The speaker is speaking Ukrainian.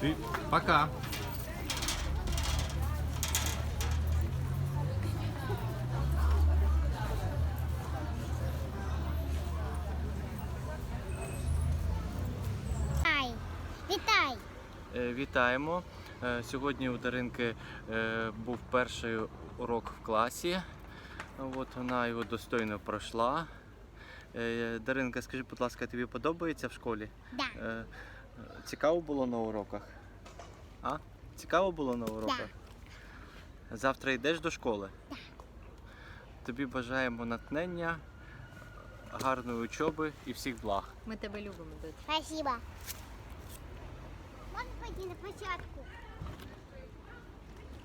Ты пока. Вітай! Вітай! Е, Вітаємо. Е, Сьогодні у Даринки е, був перший урок в класі. От вона його достойно пройшла. Даринка, скажи, будь ласка, тобі подобається в школі? Да. Цікаво було на уроках? А? Цікаво було на уроках? Завтра йдеш до школи? Тобі бажаємо натхнення, гарної учоби і всіх благ. Ми тебе любимо, дочь. Спасибо. Можна пойти на площадку?